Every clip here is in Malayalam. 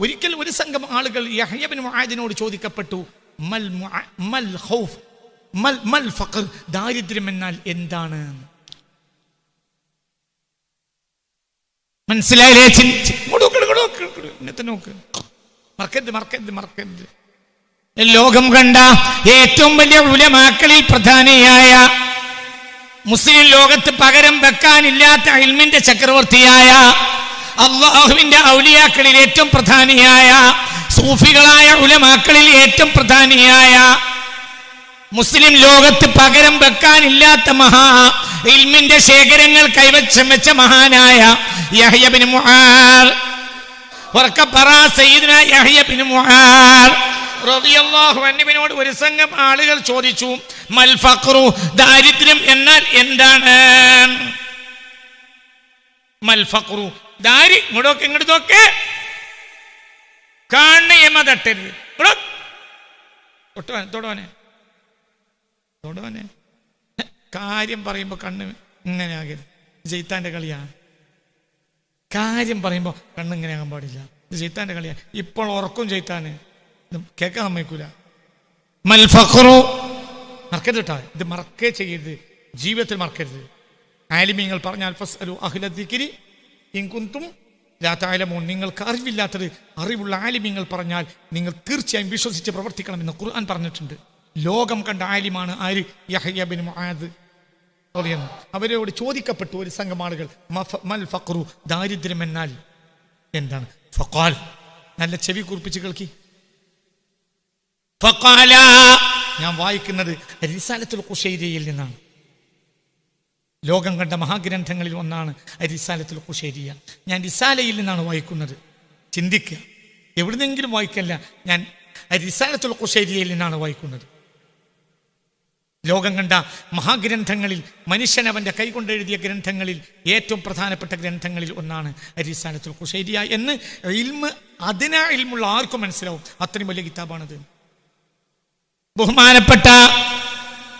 ഒരിക്കൽ ഒരു സംഘം ആളുകൾ യഹ്യബിൻ മുആദിനോട് ചോദിക്കപ്പെട്ടു മൽ മൽ ഖൗഫ് മൽ മൽ ഫഖർ ദാരിദ്ര്യം എന്നാൽ എന്താണ്? മനസ്സിലായില്ലേ? നോക്ക്, ലോകം കണ്ട ഏറ്റവും വലിയ ഉലമാക്കളിൽ പ്രധാനിയായ മുസ്ലിം ലോകത്ത് പകരം വെക്കാനില്ലാത്ത അൽമിന്റെ ചക്രവർത്തിയായ അള്ളാഹുവിന്റെ ഔലിയാക്കളിൽ ഏറ്റവും പ്രധാനിയായ സൂഫികളായ ഉലമാക്കളിൽ ഏറ്റവും പ്രധാനിയായ മുസ്ലിം ലോകത്ത് പകരം വെക്കാനില്ലാത്ത മഹാ ഇൽമിന്റെ ശേഖരങ്ങൾ കൈവച്ചം വെച്ച മഹാനായ യഹ്യബിന് മുആർ. ഉറക്കെ പറ സയ്യിദ്ന യഹ്യബിന് മുഹാർ റളിയല്ലാഹു അൻഹുവിനോട് ഒരു സംഘം ആളുകൾ ചോദിച്ചു മൽ ഫക്രു ദാരിദ്ര്യം എന്നാൽ എന്താണ്? മൽ ഫഖ്റു ദാരി ഇങ്ങോട്ടൊക്കെ ഇങ്ങോട്ട് നോക്ക്. എമ്മ തട്ടരുത്. തൊട്ടവനെ തൊടവനെ തൊടവനെ കാര്യം പറയുമ്പോൾ കണ്ണ് ഇങ്ങനെ ആകരുത്. ജയിത്താന്റെ കളിയാണ്. കാര്യം പറയുമ്പോൾ കണ്ണ് ഇങ്ങനെ ആകാൻ പാടില്ല. ഇത് കളിയാണ്. ഇപ്പോൾ ഉറക്കും ജയിത്താന്. കേൾക്കാൻ സമ്മതിക്കൂല. മൽ ഫഖ്റു. മറക്കരുത് കേട്ടോ. ഇത് മറക്കേ ചെയ്യരുത്. ജീവിതത്തിൽ മറക്കരുത്. ആലിമീങ്ങൾ പറഞ്ഞാൽ അഹ്ല ദിക്രി ഇൻ കുന്തും നിങ്ങൾക്ക് അറിവില്ലാത്തത് അറിവുള്ള ആലിമ്യങ്ങൾ പറഞ്ഞാൽ നിങ്ങൾ തീർച്ചയായും വിശ്വസിച്ച് പ്രവർത്തിക്കണമെന്ന് ഖുർആൻ പറഞ്ഞിട്ടുണ്ട്. ലോകം കണ്ട ആലിമാണ് ആര്? യഹ്യ മുഹാദ് പറയുന്നു അവരോട് ചോദിക്കപ്പെട്ടു ഒരു സംഘം ആളുകൾ മൽ ഫക്രു ദാരിദ്ര്യം എന്നാൽ എന്താണ്? ഫക്കാൽ നല്ല ചെവി കുറിപ്പിച്ച് കേൾക്കി. ഞാൻ വായിക്കുന്നത് റിസാലത്തുൽ കുഷൈരയിൽ നിന്നാണ്. ലോകം കണ്ട മഹാഗ്രന്ഥങ്ങളിൽ ഒന്നാണ് റിസാലത്തിൽ ഖുശൈരിയ ഞാൻ റിസാലയിൽ നിന്നാണ് വായിക്കുന്നത്. ചിന്തിക്കുക. എവിടുന്നെങ്കിലും വായിക്കല്ല ഞാൻ റിസാലത്തുൽ കുശേരിയയിൽ നിന്നാണ് വായിക്കുന്നത്. ലോകം കണ്ട മഹാഗ്രന്ഥങ്ങളിൽ മനുഷ്യൻ അവന്റെ കൈകൊണ്ട് എഴുതിയ ഗ്രന്ഥങ്ങളിൽ ഏറ്റവും പ്രധാനപ്പെട്ട ഗ്രന്ഥങ്ങളിൽ ഒന്നാണ് അരിസാനത്തുൽ ഖുശൈരിയ എന്ന് ഇൽമ് അതിനാ ഇൽമുള്ള ആർക്കും മനസ്സിലാവും. അത്രയും വലിയ കിതാബാണത്. ബഹുമാനപ്പെട്ട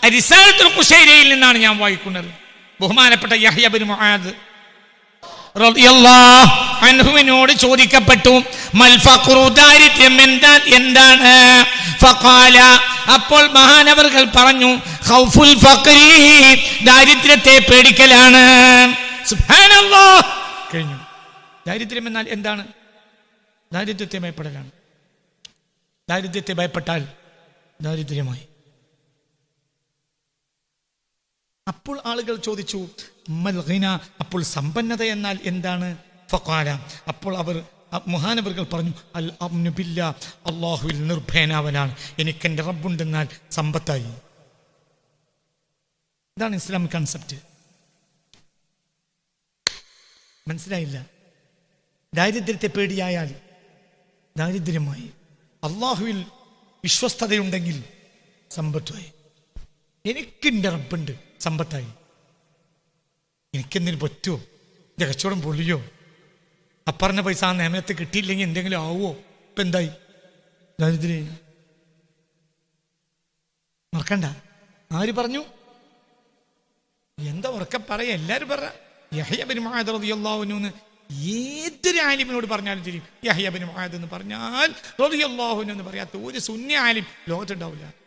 അരിസാനത്തുൽ കുശേരിയയിൽ നിന്നാണ് ഞാൻ വായിക്കുന്നത്. ബഹുമാനപ്പെട്ട യഹ്യബിൻ റളിയല്ലാഹു അൻഹുവിനോട് ചോദിക്കപ്പെട്ടു ദാരിദ്ര്യം എന്നാൽ എന്താണ്? അപ്പോൾ മഹാനവർകൾ പറഞ്ഞു ഖൗഫുൽ ഫഖരി ദാരിദ്ര്യത്തെ പേടിക്കലാണ്. സുബ്ഹാനല്ലാഹ്. കഴിഞ്ഞു. ദാരിദ്ര്യം എന്നാൽ എന്താണ്? ദാരിദ്ര്യത്തെ ഭയപ്പെടലാണ്. ദാരിദ്ര്യത്തെ ഭയപ്പെട്ടാൽ ദാരിദ്ര്യമായി. അപ്പോൾ ആളുകൾ ചോദിച്ചു "മൽ ഗിന?" അപ്പോൾ സമ്പന്നത എന്നാൽ എന്താണ്? ഫഖാല അപ്പോൾ അവർ മഹാനവറുകൾ പറഞ്ഞു അൽ അബ്നുബില്ല അള്ളാഹുവിൽ നിർഭയനാവനാണ്. എനിക്ക് എന്റെ റബ്ബുണ്ടെന്നാൽ സമ്പത്തായി. ഇതാണ് ഇസ്ലാമിക് കൺസെപ്റ്റ് മനസ്സിലായില്ല? ദാരിദ്ര്യത്തെ പേടിയായാൽ ദാരിദ്ര്യമായി. അള്ളാഹുവിൽ വിശ്വസ്തതയുണ്ടെങ്കിൽ സമ്പത്തായി. എനിക്കിന്റെ റബ്ബുണ്ട്. സമ്പത്തായി. എനിക്കെന്തിനു പറ്റുമോ എന്റെ കച്ചവടം പൊളിയോ? അപ്പറഞ്ഞ പൈസ ആ നിയമത്തെ കിട്ടിയില്ലെങ്കിൽ എന്തെങ്കിലും ആവുമോ ഇപ്പൊ എന്തായി? ദാരിദ്ര മറക്കണ്ട. ആര് പറഞ്ഞു? എന്താ ഉറക്കെ പറയാ? എല്ലാരും പറ. അൻഹു എന്ന് ഏതൊരു ആലിമിനോട് പറഞ്ഞാലും യഹ്യബിൻ മുആദ് എന്ന് പറഞ്ഞാൽ റതിയല്ലാഹുനു എന്ന് പറയാത്ത ഒരു സുന്യ ആലിം ലോകത്തുണ്ടാവില്ല.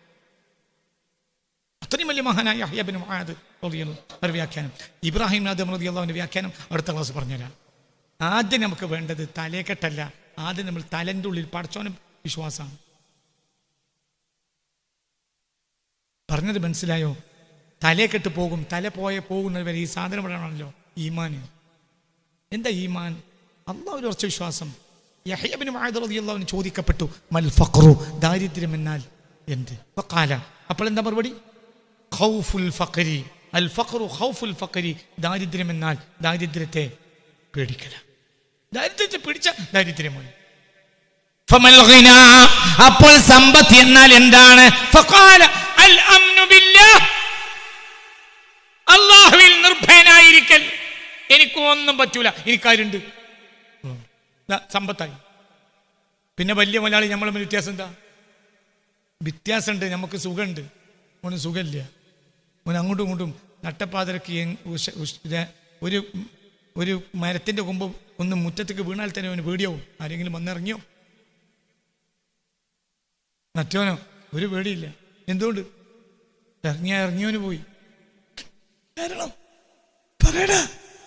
അത്രയും വലിയ മഹാനായ മുആദ് റളിയല്ലാഹു ഒരു വ്യാഖ്യാനം. ഇബ്രാഹിം നാദം റളിയല്ലാഹുവിന്റെ വ്യാഖ്യാനം അടുത്ത ക്ലാസ് പറഞ്ഞുതരാം. ആദ്യം നമുക്ക് വേണ്ടത് തലേക്കെട്ടല്ല ആദ്യം നമ്മൾ തലന്റെ ഉള്ളിൽ പഠിച്ചോനും വിശ്വാസമാണ്. പറഞ്ഞത് മനസ്സിലായോ? തലേക്കെട്ട് പോകും. തല പോയ പോകുന്നത് വരെ ഈ സാധനം ഇവിടെയാണല്ലോ ഈമാൻ എന്താ ഈമാൻ? അള്ളാഹ് ഒരു ഉറച്ച വിശ്വാസം. യഹ്യബിന് അൻഹു ചോദിക്കപ്പെട്ടു മൽ ഫഖറു? ദാരിദ്ര്യം എന്നാൽ എന്ത്? അപ്പോൾ എന്താ മറുപടി? ഖൗഫുൽ ഫഖരി. അൽ ഫഖറു ഖൗഫുൽ ഫഖരി. ദാരിദ്ര്യം എന്നാൽ ദാരിദ്ര്യത്തെ പേടിക്കല. ദാരിദ്ര്യത്തെ പിടിച്ച ഗിന. അപ്പോൾ സമ്പത്ത് എന്നാൽ എന്താണ്? അള്ളാഹുവിൽ നിർഭയനായിരിക്കൽ. എനിക്ക് ഒന്നും പറ്റൂല. എനിക്കാരുണ്ട്. സമ്പത്തായി. പിന്നെ വലിയ മലയാളി നമ്മൾ വ്യത്യാസം എന്താ? വ്യത്യാസമുണ്ട്. നമുക്ക് സുഖമുണ്ട്. ഒന്നും സുഖമില്ല. ഓൻ അങ്ങോട്ടും ഇങ്ങോട്ടും നട്ടപ്പാതിരക്ക് ഒരു ഒരു മരത്തിന്റെ കൊമ്പ് ഒന്ന് മുറ്റത്തേക്ക് വീണാൽ തന്നെ അവന് പേടിയാവും. ആരെങ്കിലും വന്നിറങ്ങിയോ? മറ്റവനോ ഒരു പേടിയില്ല. എന്തുകൊണ്ട്? ഇറങ്ങിയ ഇറങ്ങിയവന് പോയി. കാരണം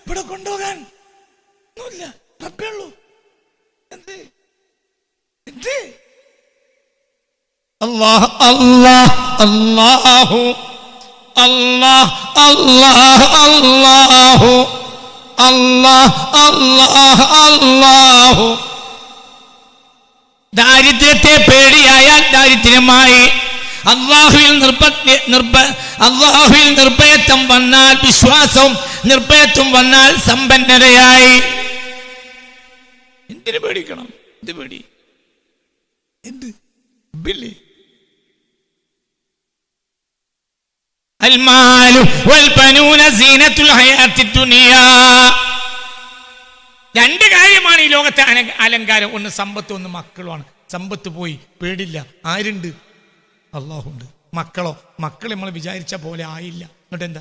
ഇവിടെ കൊണ്ടുപോകാൻ ഒന്നുമില്ല. ഉള്ളൂ. എന്ത്? എന്ത്? അല്ലാഹ് അല്ലാഹു അല്ലാഹ് അല്ലാഹ് അല്ലാഹു. അല്ലാഹ് അല്ലാഹ് അല്ലാഹു. ദാരിദ്ര്യത്തെ പേടിയായാൽ ദാരിദ്ര്യമായി. അള്ളാഹുവിൽ നിർഭ നിർഭ അള്ളാഹുവിൽ നിർഭയത്വം വന്നാൽ വിശ്വാസവും നിർഭയത്വം വന്നാൽ സമ്പന്നതയായി. എന്തിനു പേടിക്കണം? എന്ത് പേടി? എന്ത്? ബില്ലി. രണ്ട് കാര്യമാണ് ഈ ലോകത്തെ അലങ്കാരം. ഒന്ന് സമ്പത്ത് ഒന്ന് മക്കളുമാണ്. സമ്പത്ത് പോയി പേടില്ല. ആരുണ്ട്? അള്ളാഹുണ്ട്. മക്കളോ? മക്കൾ നമ്മൾ വിചാരിച്ച പോലെ ആയില്ല. എന്നിട്ട് എന്താ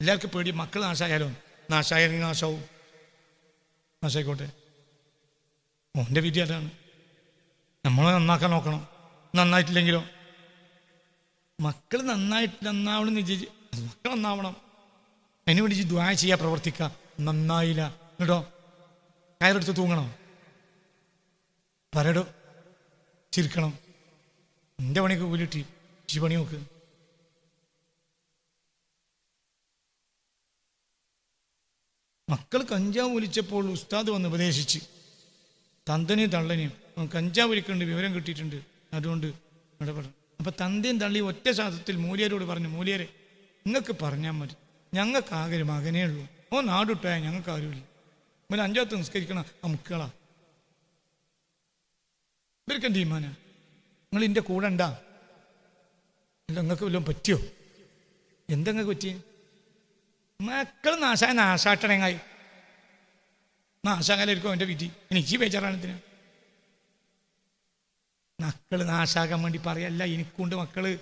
എല്ലാവർക്കും പേടി. മക്കൾ നാശായാലോ? നാശായാലും നാശാവും. നാശായിക്കോട്ടെ. മോന്റെ വിധി അതാണ്. നമ്മളെ നന്നാക്കാൻ നോക്കണം. നന്നായിട്ടില്ലെങ്കിലോ? മക്കൾ നന്നായിട്ട് നന്നാവണം വിചാരിച്ച് മക്കൾ നന്നാവണം. അതിനു വേണ്ടി ദ്വായ ചെയ്യാ പ്രവർത്തിക്കുക നന്നായില്ല. കേട്ടോ കയറെടുത്ത് തൂങ്ങണം. പരടും ചിരിക്കണം. എന്റെ പണിക്ക് കൂലിട്ടി. ചി പണി നോക്ക്. മക്കൾ കഞ്ചാവ് ഒലിച്ചപ്പോൾ ഉസ്താദ് വന്ന് ഉപദേശിച്ച്. തന്തനെയും തള്ളനെയും. കഞ്ചാവ് ഒലിക്കുന്നുണ്ട് വിവരം കിട്ടിയിട്ടുണ്ട്. അതുകൊണ്ട് ഇടപെടണം അപ്പൊ തന്തയും തള്ളി ഒറ്റ ശാസ്ത്രത്തിൽ മൂലിയരോട് പറഞ്ഞു മൂലിയരെ നിങ്ങൾക്ക് പറഞ്ഞാൽ മതി. ഞങ്ങൾക്ക് ആകെ ഒരു മകനേ ഉള്ളൂ. ഓ നാടുട്ടായ ഞങ്ങൾക്ക് ആരുമില്ല ഇവൻ അഞ്ചാത്ത് നിസ്കരിക്കണ ആ മുക്കളാ ഇവർക്ക് എന്ത് തീരുമാന നിങ്ങൾ എന്റെ കൂടെ ഉണ്ടാ. നിങ്ങൾക്ക് വല്ലതും പറ്റിയോ? എന്തെങ്ങൾക്ക് പറ്റിയേ? മക്കൾ നാശായ നാശാട്ടണങ്ങായി നാശാകാലായിരിക്കും അവന്റെ വിധി. എനിക്ക് ബേജാറാണ് ഇതിന്. മക്കൾ നാശാകാൻ വേണ്ടി പറയല്ല എനിക്കുണ്ട് മക്കൾ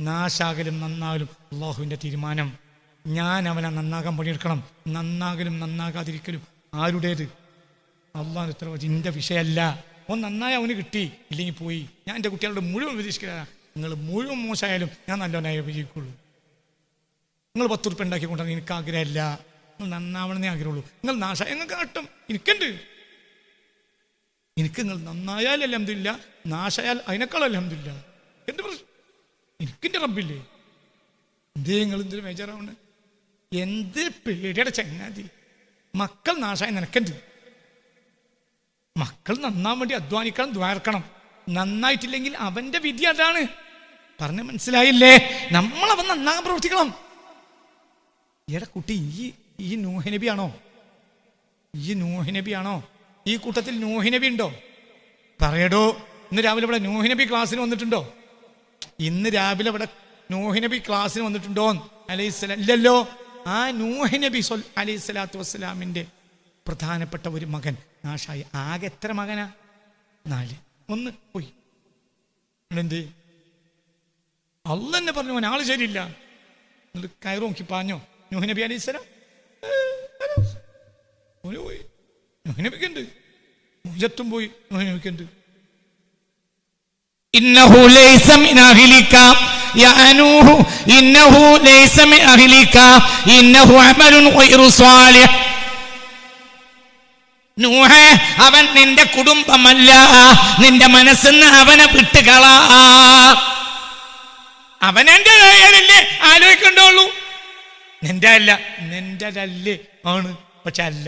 നാശാകലും നന്നാകലും അള്ളാഹുവിന്റെ തീരുമാനം. ഞാൻ അവനെ നന്നാകാൻ പണിയെടുക്കണം. നന്നാകലും നന്നാകാതിരിക്കലും ആരുടേത്? അള്ളാഹു എത്ര എന്റെ വിഷയമല്ല. അവൻ നന്നായി അവന് കിട്ടി. ഇല്ലെങ്കിൽ പോയി. ഞാൻ എന്റെ കുട്ടികളുടെ മുഴുവൻ ഉപദേശിക്കുക നിങ്ങൾ മുഴുവൻ മോശമായാലും ഞാൻ നല്ലവനായി വിജയിക്കുള്ളൂ നിങ്ങൾ പത്ത് ഉറുപ്പ് ഉണ്ടാക്കി കൊണ്ടുവന്ന് എനിക്ക് ആഗ്രഹമില്ല. നിങ്ങൾ നന്നാവണമെന്നേ ആഗ്രഹമുള്ളൂ. നിങ്ങൾ നാശ നിങ്ങൾക്ക് കാട്ടും എനിക്കുണ്ട് എനിക്ക് നിങ്ങൾ നന്നായാൽ അലഹമില്ല നാശയാൽ അതിനേക്കാൾ അലഹമില്ല എന്ത് പ്രശ്നം? എനിക്കിന്റെ റബ്ബില്ലേ? എന്തേ നിങ്ങൾ എന്തൊരു മേജറാവണ് എന്ത് പേടിയുടെ ചങ്ങാതി? മക്കൾ നാശായി നിനക്കെന്ത് മക്കൾ നന്നാൻ വേണ്ടി അധ്വാനിക്കണം ദ്വാർക്കണം നന്നായിട്ടില്ലെങ്കിൽ അവന്റെ വിധി അതാണ്. പറഞ്ഞ മനസ്സിലായില്ലേ? നമ്മൾ അവൻ നന്നാകാൻ പ്രവർത്തിക്കണം. എടാ കുട്ടി ഈ ഈ നൂഹനബിയാണോ ഈ നൂഹനബിയാണോ ഈ കൂട്ടത്തിൽ നൂഹിനബി ഉണ്ടോ? പറയടോ ഇന്ന് രാവിലെ ഇവിടെ നൂഹിനബി ക്ലാസ്സിന് വന്നിട്ടുണ്ടോ? ഇന്ന് രാവിലെ ഇവിടെ നൂഹിനബി ക്ലാസ്സിന് വന്നിട്ടുണ്ടോ? അലൈഹിസ്സലാം ഇല്ലല്ലോ. ആ നൂഹിനബി സൊൽ അലൈഹി സ്വലാത്തു വസ്സലാമിന്റെ പ്രധാനപ്പെട്ട ഒരു മകൻ. നാഷായി. ആകെ എത്ര മകനാ? നാല്. ഒന്ന് പോയി. എന്ത് അല്ലെന്നെ പറഞ്ഞു മോൻ ആൾ ശരിയില്ല. എന്നിട്ട് കയറ് നോക്കി പാഞ്ഞോ? നൂഹിനബി അലൈഹി സ്വലാം? നൂഹിനബിക്കുണ്ട് മുജത്തും പോയി നൂഹിനബിക്കുണ്ട് إنه ليس من أهلك يا نوح إنه ليس من أهلك إنه عمل غير صالح നൂഹേ അവൻ നിന്റെ കുടുംബമല്ല നിന്റെ മനസ്സിന്ന് അവനെ വിട്ടുകളാ അവനെന്റെ കാര്യമല്ലേ ആലോചിക്കണ്ടുള്ളൂ നിന്റെ അല്ല നിന്റെതല്ലേ ആണ് പക്ഷെ അല്ല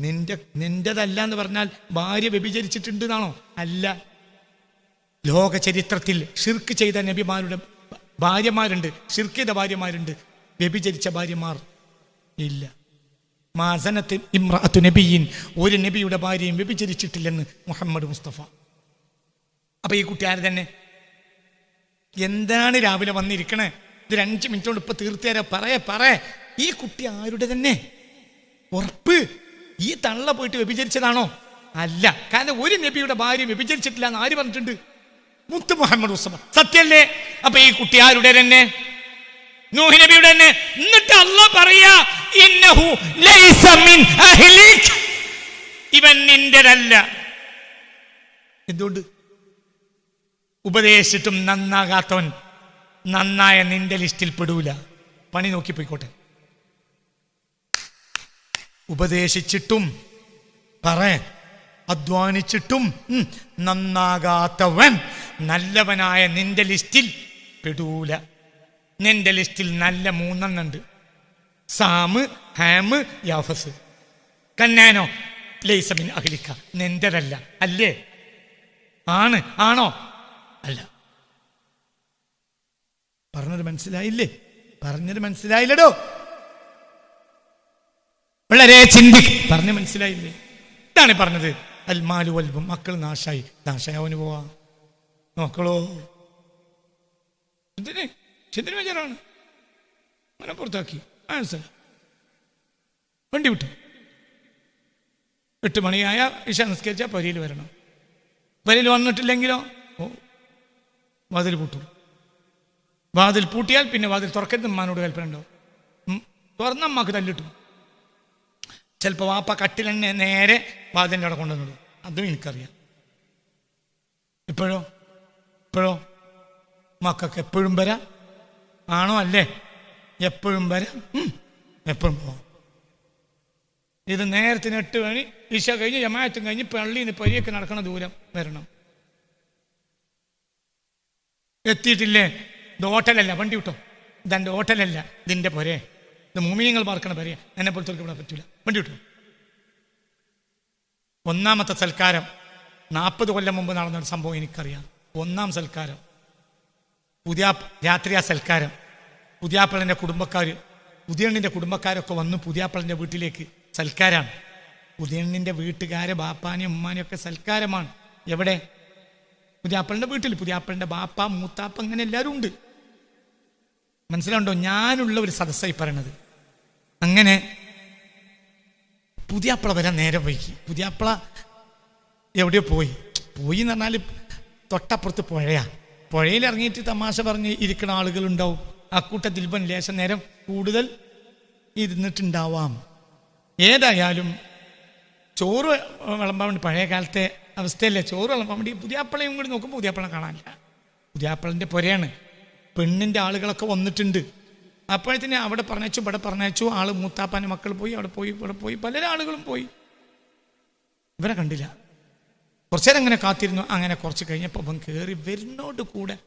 നിന്റെ നിന്റെതല്ല എന്ന് പറഞ്ഞാൽ ഭാര്യ വ്യഭിചരിച്ചിട്ടുണ്ട് എന്നാണോ അല്ല. ലോക ചരിത്രത്തിൽ ഷിർക്ക് ചെയ്ത നബിമാരുടെ ഭാര്യമാരുണ്ട് ഷിർക്ക് ചെയ്ത ഭാര്യമാരുണ്ട് വ്യഭിചരിച്ച ഭാര്യമാർ ഇല്ല. മാസനത്ത് ഇമ്രാത്തു നബിയിൻ ഒരു നബിയുടെ ഭാര്യയും വ്യഭിചരിച്ചിട്ടില്ലെന്ന് മുഹമ്മദ് മുസ്തഫ. അപ്പൊ ഈ കുട്ടി ആര് തന്നെ? എന്താണ് രാവിലെ വന്നിരിക്കണേ? ഇത് അഞ്ച് മിനിറ്റ് കൊണ്ട് ഇപ്പൊ തീർത്തേരാ പറയേ പറയേ. ഈ കുട്ടി ആരുടെ തന്നെ? ഉറപ്പ്. ഈ തള്ള പോയിട്ട് വ്യഭിചരിച്ചതാണോ? അല്ല. കാരണം ഒരു നബിയുടെ ഭാര്യ വ്യഭിചരിച്ചിട്ടില്ല എന്ന് ആര് പറഞ്ഞിട്ടുണ്ട്? മുത്ത് മുഹമ്മദ് മുസ്തഫ സത്യല്ലേ? അപ്പൊ ഈ കുട്ടി ആരുടെ തന്നെ? നൂഹ് നബിയുടെ തന്നെ. എന്നിട്ട് പറയാ ഇന്നഹു ലൈസ മിൻ ഇവൻ നിന്റെതല്ല. എന്തുകൊണ്ട്? ഉപദേശിച്ചിട്ടും നന്നാകാത്തവൻ നന്നായ നിന്റെ ലിസ്റ്റിൽ പെടൂല. പണി നോക്കി പോയിക്കോട്ടെ ഉപദേശിച്ചിട്ടും പറ അധ്വാനിച്ചിട്ടും നന്നാകാത്തവൻ നല്ലവനായ നിന്റെ ലിസ്റ്റിൽ പെടൂല. നിന്റെ ലിസ്റ്റിൽ നല്ല മൂന്നെണ്ണുണ്ട്. SAM ham യാഫസ്. കന്നാനോ ലൈസമിൻ അഖിലിക്ക നിന്റെതല്ല അല്ലേ? ആണ് ആണോ? അല്ല. പറഞ്ഞത് മനസ്സിലായില്ലേ? പറഞ്ഞത് മനസ്സിലായില്ലടോ? വളരെ ചിന്തി പറഞ്ഞു മനസ്സിലായില്ലേ? ഇതാണ് പറഞ്ഞത്. അൽമാലു വൽബും മക്കൾ നാശായി. നാശായി അവന് പോവാ. മക്കളോ എന്തിന്? ചിന്തിന് വിചാരാണ് അവനെ ആൻസർ വണ്ടി വിട്ടു. എട്ട് മണിയായ ഇഷ നിസ്കരിച്ചാൽ പരിയിൽ വരണം. പരിയിൽ വന്നിട്ടില്ലെങ്കിലോ? ഓ വാതിൽ പൂട്ടു. വാതിൽ പൂട്ടിയാൽ പിന്നെ വാതിൽ തുറക്കരുത് ഉമ്മാനോട് കൽപ്പന ഉണ്ടോ തുറന്ന അമ്മയ്ക്ക് തല്ലിട്ടു. ചിലപ്പോൾ വാപ്പ കട്ടിലെണ്ണ നേരെ വാതിലിന്റെ അവിടെ കൊണ്ടുവന്നിടും അതും എനിക്കറിയാം. ഇപ്പോഴോ ഇപ്പോഴോ മക്കൾക്ക് എപ്പോഴും വരാം. ആണോ അല്ലേ? എപ്പോഴും വരാം. എപ്പോഴും പോവാം. ഇത് നേരത്തിന് എട്ട് മണി ഇശ കഴിഞ്ഞ് ജമായത്തും കഴിഞ്ഞ് പള്ളിയിൽ നിന്ന് പരിയൊക്കെ നടക്കണ ദൂരം വരണം. എത്തിയിട്ടില്ലേ? ഇത് ഹോട്ടലല്ല വണ്ടി വിട്ടോ? ഇതെന്റെ ഹോട്ടലല്ല ഇതിന്റെ പൊരേ. ഇത് മൂമിയങ്ങൾ പാർക്കണ പൊരേ. എന്നെ പോലത്തെ ഇവിടെ പറ്റൂല. വണ്ടി കിട്ടും ഒന്നാമത്തെ സൽക്കാരം നാൽപ്പത് കൊല്ലം മുമ്പ് നടന്നൊരു സംഭവം എനിക്കറിയാം. ഒന്നാം സൽക്കാരം. പുതിയ രാത്രി ആ സൽക്കാരം. പുതിയാപ്പിളന്റെ കുടുംബക്കാർ പുതിയണ്ണിന്റെ കുടുംബക്കാരൊക്കെ വന്ന് പുതിയാപ്പിളന്റെ വീട്ടിലേക്ക് സൽക്കാരാണ്. പുതിയണ്ണിന്റെ വീട്ടുകാരെ ബാപ്പാനെയും ഉമ്മാനെയും ഒക്കെ സൽക്കാരമാണ്. എവിടെ? പുതിയാപ്പിളന്റെ വീട്ടിൽ പുതിയാപ്പിളന്റെ ബാപ്പ മൂത്താപ്പ അങ്ങനെ എല്ലാവരും ഉണ്ട്. മനസ്സിലുണ്ടോ ഞാനുള്ള ഒരു സദസ്സായി പറയണത്. അങ്ങനെ പുതിയപ്പള വരാൻ നേരെ പോയി പുതിയപ്പള എവിടെയോ പോയി. പോയി എന്ന് പറഞ്ഞാൽ തൊട്ടപ്പുറത്ത് പുഴയാ. പുഴയിൽ ഇറങ്ങിയിട്ട് തമാശ പറഞ്ഞ് ഇരിക്കുന്ന ആളുകളുണ്ടാവും. ആ കൂട്ടത്തിൽ ഇപ്പം ലേശം നേരം കൂടുതൽ ഇരുന്നിട്ടുണ്ടാവാം. ഏതായാലും ചോറ് വിളമ്പാൻ വേണ്ടി പഴയ കാലത്തെ അവസ്ഥയല്ലേ? ചോറ് വിളമ്പാൻ വേണ്ടി പുതിയപ്പളയും കൂടി നോക്കുമ്പോൾ പുതിയപ്പള കാണാനില്ല. പുതിയപ്പളിന്റെ പുരയാണ്. പെണ്ണിന്റെ ആളുകളൊക്കെ വന്നിട്ടുണ്ട്. അപ്പോഴത്തേന് അവിടെ പറഞ്ഞു ഇവിടെ പറഞ്ഞു ആൾ മൂത്താപ്പാന്റെ മക്കൾ പോയി അവിടെ പോയി ഇവിടെ പോയി. പല ആളുകളും പോയി. ഇവരെ കണ്ടില്ല. കുറച്ചു നേരം അങ്ങനെ കാത്തിരുന്നു. അങ്ങനെ കുറച്ച് കഴിഞ്ഞപ്പോൾ അവൻ കയറി വരുന്നോട് കൂടെ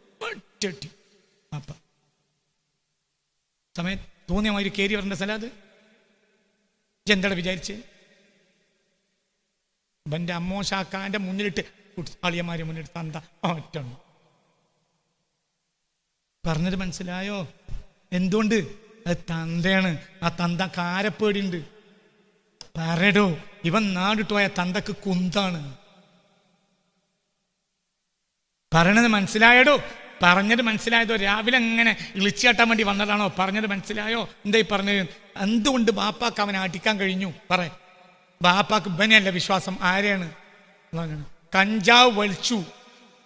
ഒറ്റി അപ്പ സമയം തോന്നിയ മാതിരി കയറി വരേണ്ട സ്ഥലം എന്താണ് വിചാരിച്ച്? ഇവന്റെ അമ്മോശാക്കാന്റെ മുന്നിലിട്ട് അളിയന്മാരെ മുന്നിലിട്ട് തന്ത. ഒറ്റ പറഞ്ഞത് മനസ്സിലായോ? എന്തുകൊണ്ട്? അത് തന്തയാണ്. ആ തന്ത കാരപ്പേടിയുണ്ട് പറയടോ ഇവൻ നാടിട്ടുപോയ തന്തക്ക് കുന്താണ്. പറയണത് മനസ്സിലായടോ? പറഞ്ഞത് മനസ്സിലായതോ? രാവിലെ എങ്ങനെ അങ്ങനെ ഇളിച്ചാട്ടാൻ വേണ്ടി വന്നതാണോ? പറഞ്ഞത് മനസ്സിലായോ? എന്തായി പറഞ്ഞത്? എന്തുകൊണ്ട് ബാപ്പാക്ക് അവനെ അടിക്കാൻ കഴിഞ്ഞു? പറ. ബാപ്പാക്ക് ഇവനെയല്ല വിശ്വാസം. ആരെയാണ്. കഞ്ചാവ് വലിച്ചു.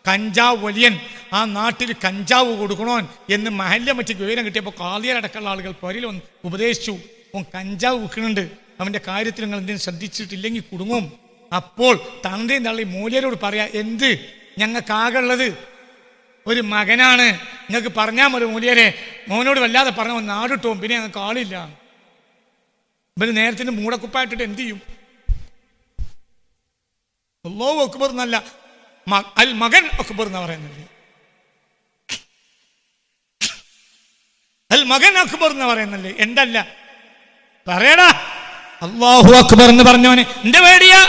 കഞ്ചാവ് വലിയൻ. ആ നാട്ടിൽ കഞ്ചാവ് കൊടുക്കണോ എന്ന് മഹല്ല മറ്റ് വിവരം കിട്ടിയപ്പോൾ കാളിയടക്കമുള്ള ആളുകൾ പൊരയിൽ ഒന്ന് ഉപദേശിച്ചു. ഓൻ കഞ്ചാവ് വിൽക്കുന്നുണ്ട്. അവന്റെ കാര്യത്തിൽ നിങ്ങൾ എന്തെങ്കിലും ശ്രദ്ധിച്ചിട്ടില്ലെങ്കിൽ കുടുങ്ങും. അപ്പോൾ തന്തയും തള്ളി മൂല്യരോട് പറയാ എന്ത്? ഞങ്ങൾക്കാകുള്ളത് ഒരു മകനാണ്. നിങ്ങൾക്ക് പറഞ്ഞാൽ മതി മൂല്യരെ മോനോട് വല്ലാതെ പറഞ്ഞ നാടിട്ടോ പിന്നെ ഞങ്ങൾക്ക് ആളില്ല. ഇവർ നേരത്തിന് മൂടക്കുപ്പായിട്ടിട്ട് എന്ത് ചെയ്യും? അള്ളാഹു അക്ബർ എന്നല്ല അൽ മകൻ അക്ബർ എന്ന് പറയുന്നില്ലേ മകൻ അക്ബർ എന്ന് പറയുന്നല്ലേ എന്തല്ല? പറയടാ. അള്ളാഹു അക്ബർ എന്ന് പറഞ്ഞവന് എന്റെ പേടിയാ?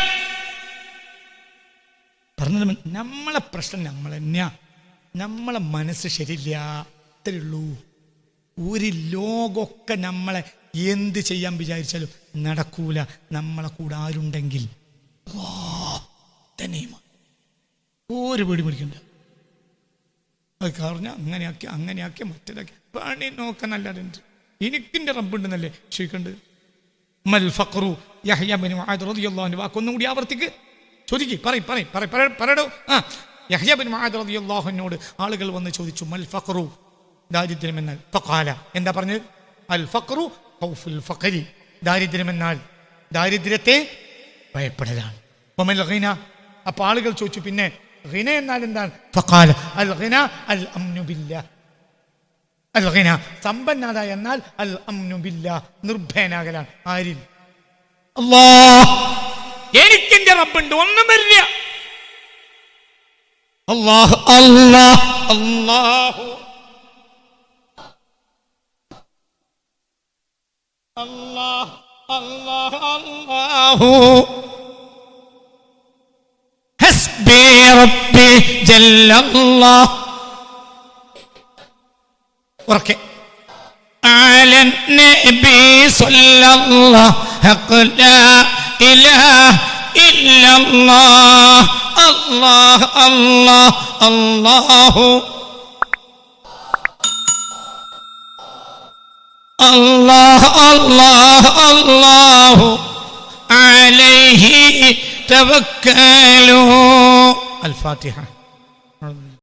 പറഞ്ഞത് നമ്മളെ പ്രശ്നം നമ്മൾ തന്നെയാ. നമ്മളെ മനസ്സ് ശരിയില്ല അത്രേ ഉള്ളൂ ഒരു ലോകമൊക്കെ നമ്മളെ എന്ത് ചെയ്യാൻ വിചാരിച്ചാലും നടക്കൂല. നമ്മളെ കൂടെ ആരുണ്ടെങ്കിൽ? ഒരു പേടി പിടിക്കണ്ട. അത് പറഞ്ഞ അങ്ങനെയാക്കി അങ്ങനെയാക്കി മറ്റേതാക്കി പണി നോക്കാനല്ലാതുണ്ട് എനിക്കിന്റെ റബ്ബുണ്ടെന്നല്ലേ? ചോദിക്കണ്ട്. മൽ ഫഖറു യഹ്യ ബിൻ മുആദ് റളിയല്ലാഹു അൻഹു. വാക്കൊന്നും കൂടി ആവർത്തിക്ക്. ചോദിക്ക് പറയും പറയും പറയും പറ- പറയടോ. ആ യഹ്യ ബിൻ മുആദ് റളിയല്ലാഹു അൻഹുവിനോട് ആളുകൾ വന്ന് ചോദിച്ചു മൽ ഫഖറു ദാരിദ്ര്യം എന്നാൽ ഫക്കാല എന്താ പറഞ്ഞത്? അൽ ഫഖറു ഹൗഫുൽ ഫക്കരി ദാരിദ്ര്യം എന്നാൽ ദാരിദ്ര്യത്തെ ഭയപ്പെടലാണ്. ഖീന അപ്പോൾ ആളുകൾ ചോദിച്ചു പിന്നെ ഹിന എന്നാൽ എന്താണ്? ഫഖാല. അൽ ഹിന അൽ അൽ ഹിന സമ്പന്നത എന്നാൽ അൽ അംനു ബില്ലാ നിർഭയനാകലാണ്. ആരിൽ? അല്ലാ എനിക്കെന്റെ റബ്ബുണ്ട് ഒന്നും വരില്ല അല്ലാഹ് അല്ലാഹ് അല്ലാഹു. അല്ലാഹ് അല്ലാഹ് അല്ലാഹു. ഹസ്ബി റബ്ബി ജല്ലല്ലാഹ്. ഉറക്കെ على النبي صلى الله حق لا إله إلا الله الله الله الله الله الله الله عليه توكلوا الفاتحة